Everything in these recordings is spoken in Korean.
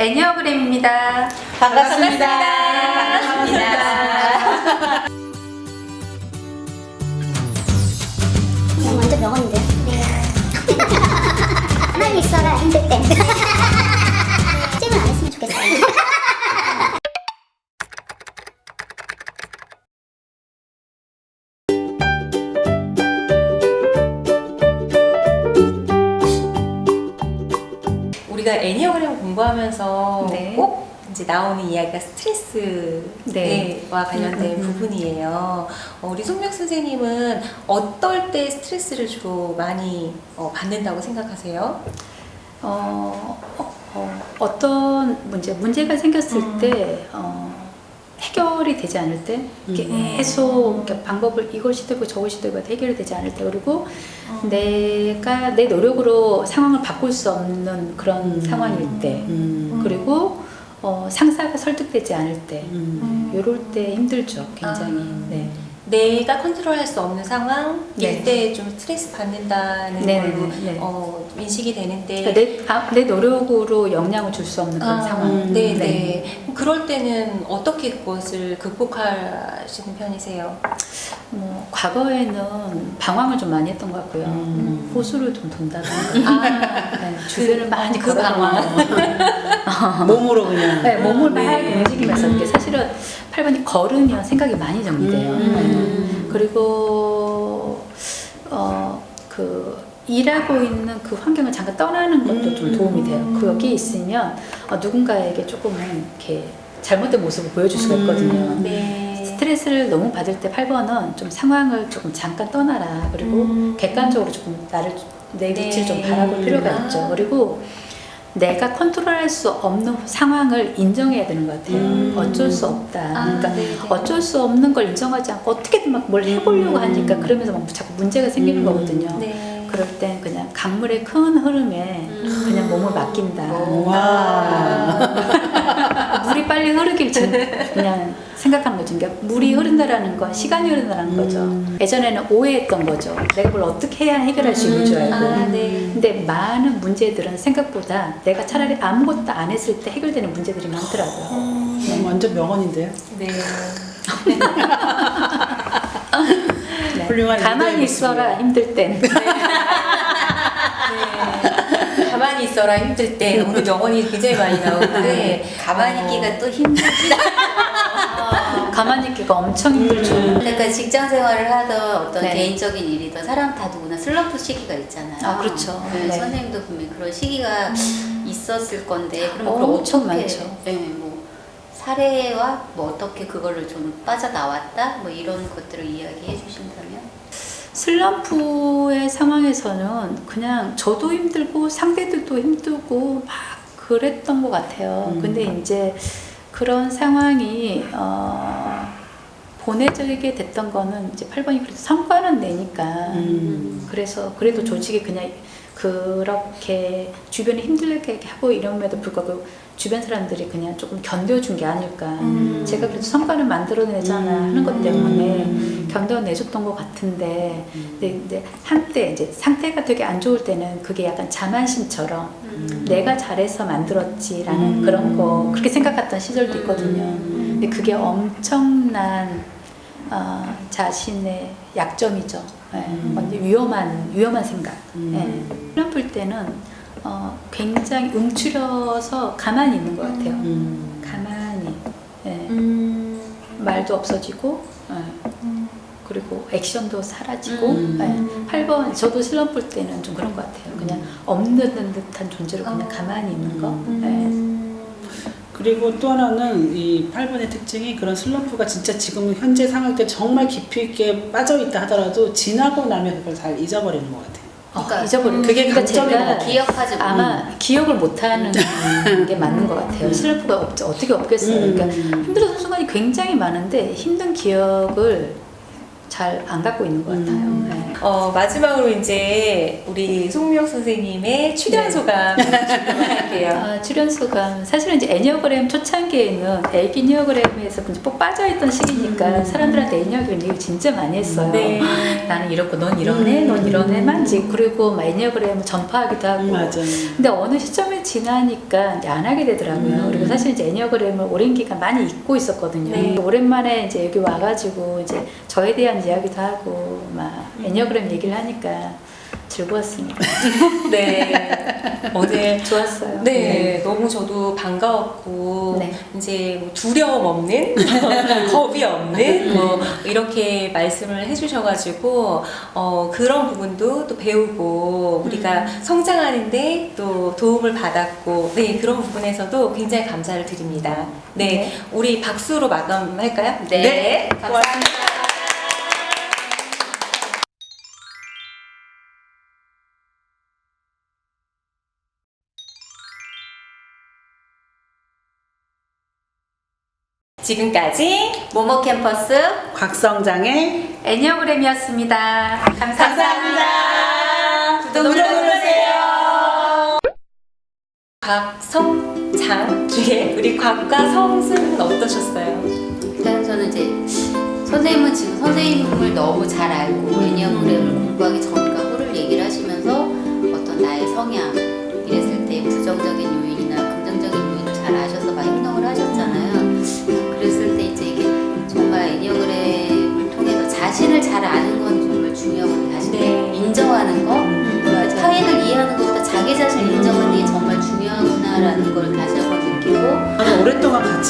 애니어그램입니다. 반갑습니다. 반갑습니다. 그냥 완전 명언인데요. 네. 가만히 있어라 힘들 땐. 찜을 안 했으면 좋겠어요. 우리가 애니어 공부하면서 네. 꼭 이제 나오는 이야기가 스트레스와 네. 관련된 음, 음, 음. 부분이에요. 어, 우리 손명 선생님은 어떨 때 스트레스를 주로 많이 어, 받는다고 생각하세요? 어, 어, 어, 떤 문제, 문제가 생겼을 음. 때, 어, 해결이 되지 않을 때, 이렇게 음. 계속 이렇게 방법을 이걸 시도해보고 저걸 시도해보고 해결이 되지 않을 때, 그리고 음. 내가 내 노력으로 상황을 바꿀 수 없는 그런 음. 상황일 때, 음. 그리고 어, 상사가 설득되지 않을 때, 음. 이럴 때 힘들죠, 굉장히. 아. 네. 내가 컨트롤할 수 없는 상황일 네. 때좀 스트레스 받는다는 네네네, 걸로 네. 어, 인식이 되는데 그러니까 내, 아, 내 노력으로 영향을 줄 수 없는 그런 아, 상황. 음. 네, 네. 네. 그럴 때는 어떻게 그것을 극복하시는 편이세요? 뭐 과거에는 방황을 좀 많이 했던 것 같고요. 음. 호수를 좀 돈다든가 아, 네, 주변을 많이 그 걸어다니고 몸으로 그냥. 네, 몸을 네. 막 움직이면서 이게 사실은 8번이 걸으면 생각이 많이 정리돼요. 음. 네. 그리고 어, 그 일하고 있는 그 환경을 잠깐 떠나는 것도 좀 음. 도움이 돼요. 그 여기 있으면 어, 누군가에게 조금은 이렇게 잘못된 모습을 보여줄 수가 있거든요. 음. 네. 스트레스를 너무 받을 때 8번은 좀 상황을 조금 잠깐 떠나라. 그리고 음. 객관적으로 조금 나를 내 네. 위치를 좀 바라볼 필요가 아. 있죠. 그리고 내가 컨트롤할 수 없는 상황을 인정해야 되는 것 같아요. 음. 어쩔 수 없다. 아, 그러니까 네네. 어쩔 수 없는 걸 인정하지 않고 어떻게든 막 뭘 해보려고 음. 하니까 그러면서 막 자꾸 문제가 생기는 음. 거거든요. 네. 그럴 땐 그냥 강물의 큰 흐름에 음. 그냥 몸을 맡긴다. 와. 물이 빨리 흐르길 전- 그냥 생각하는 거죠. 그러니까 물이 흐른다라는 거, 시간이 흐른다는 거죠. 음. 예전에는 오해했던 거죠. 내가 뭘 어떻게 해야 해결할 수 있는 줄 알고. 아, 네. 근데 많은 문제들은 생각보다 내가 차라리 아무것도 안 했을 때 해결되는 문제들이 많더라고요. 음, 완전 명언인데요. 네. 네. 훌륭한 가만히 있어라 힘들 땐. 네. 가만히 있어라 힘들 때 오늘 명언이 굉장히 많이 나오는데 가만히 있기가 또 힘들지. 가만히 있기가 엄청 힘들죠. 그러니까 직장 생활을 하던 어떤 네. 개인적인 일이든 사람 다 누구나 슬럼프 시기가 있잖아요. 아, 그렇죠. 네, 네. 선생님도 분명 히 그런 시기가 있었을 건데 그럼 어, 그걸 엄청 어떻게, 많죠. 네, 뭐 사례와 뭐 어떻게 그거를 좀 빠져나왔다 뭐 이런 것들을 이야기해 주신다면 슬럼프의 상황에서는 그냥 저도 힘들고 상대들도 힘들고 막 그랬던 것 같아요. 음. 근데 이제 그런 상황이 어, 보내지게 됐던 거는 이제 8번이 그래도 성과는 내니까 음. 그래서 그래도 조직이 그냥 그렇게 주변에 힘들게 하고 이럼에도 불구하고 주변 사람들이 그냥 조금 견뎌준 게 아닐까. 음. 제가 그래도 성과를 만들어내잖아 하는 것 때문에 음. 견뎌내줬던 것 같은데 음. 근데, 근데 한때 이제 상태가 되게 안 좋을 때는 그게 약간 자만심처럼 음. 내가 잘해서 만들었지라는 음. 그런 거 그렇게 생각했던 시절도 있거든요. 음. 근데 그게 엄청난 어, 자신의 약점이죠. 예, 음. 완전 위험한 위험한 생각. 음. 예. 슬럼프일 때는 어, 굉장히 움츠려서 가만히 있는 것 같아요. 음. 가만히 예. 음. 말도 없어지고 예. 그리고 액션도 사라지고 음. 예. 8번 저도 슬럼프일 때는 좀 그런 것 같아요. 그냥 없는 듯한 존재로 그냥 어. 가만히 있는 거. 음. 음. 그리고 또 하나는 이 8번의 특징이 그런 슬럼프가 진짜 지금 현재 상황 때 정말 깊이 있게 빠져 있다 하더라도 지나고 나면 그걸 잘 잊어버리는 것 같아요. 어, 그러니까 잊어버리고 그게 그러니까. 기억하지 못. 아마 기억을 못하는 게 맞는 것 같아요. 음. 슬럼프가 없, 어떻게 없겠어요. 그러니까 음. 힘들었던 순간이 굉장히 많은데 힘든 기억을 잘 안 갖고 있는 것 같아요. 음. 네. 어, 마지막으로 이제 우리 송미혁 선생님의 출연 네. 소감 질문할게요. 아, 출연 소감 사실은 이제 애니어그램 초창기에는 애기 니어그램에서 꼭 빠져있던 시기니까 음. 사람들한테 애니어그램 얘기 진짜 많이 했어요. 네. 나는 이렇고 넌 이러네, 음. 넌 이러네만 이제 그리고 막 애니어그램을 전파하기도 하고. 음, 맞아요. 근데 어느 시점에 지나니까 이제 안 하게 되더라고요. 음. 그리고 사실 이제 애니어그램을 오랜 기간 많이 잊고 있었거든요. 네. 오랜만에 이제 여기 와가지고 이제 저에 대한 이야기도 하고 막 음. 애니어그램 얘기를 하니까 즐거웠습니다. 네. 오늘 좋았어요. 네, 너무 저도 반가웠고 네. 이제 뭐 두려움 없는 겁이 없는 뭐 이렇게 말씀을 해주셔가지고 어, 그런 부분도 또 배우고 우리가 성장하는데 또 도움을 받았고 네 그런 부분에서도 굉장히 감사를 드립니다. 네, 네. 우리 박수로 마감할까요? 네. 감사합니다. 지금까지 모모 캠퍼스 곽성장의 애니어그램이었습니다. 감사합니다. 감사합니다. 구독 눌러주세요. 곽성장 중에 우리 곽과 성수는 어떠셨어요? 일단 저는 이제 선생님은 지금 선생님을 너무 잘 알고 애니어그램을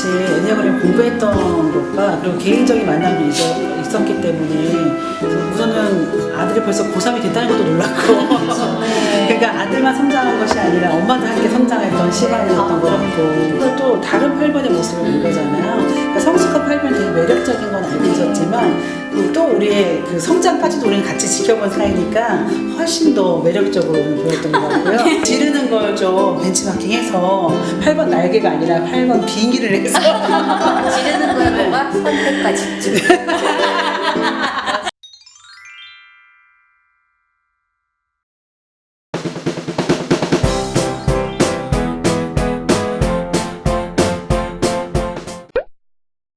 같이 애니어그램 공부했던 것과 그리고 개인적인 만남이 있- 있었기 때문에 우선은 아들이 벌써 고3이 됐다는 것도 놀랐고. 그러니까 아들만 성장한 것이 아니라 엄마도 함께 성장했던 시간이었던 것 같고. 그리고 또 다른 8번의 모습을 본 거잖아요. 그러니까 성숙한 8번이 되게 매력적인 건 알고 있었지만 그 또 우리의 그 성장까지도 우리는 같이 지켜본 사이니까 훨씬 더 매력적으로 보였던 것 같고요. 지르는 걸 좀 벤치마킹해서 8번 날개가 아니라 8번 비행기를 해서. 지르는 거에 뭐가 선택과 집중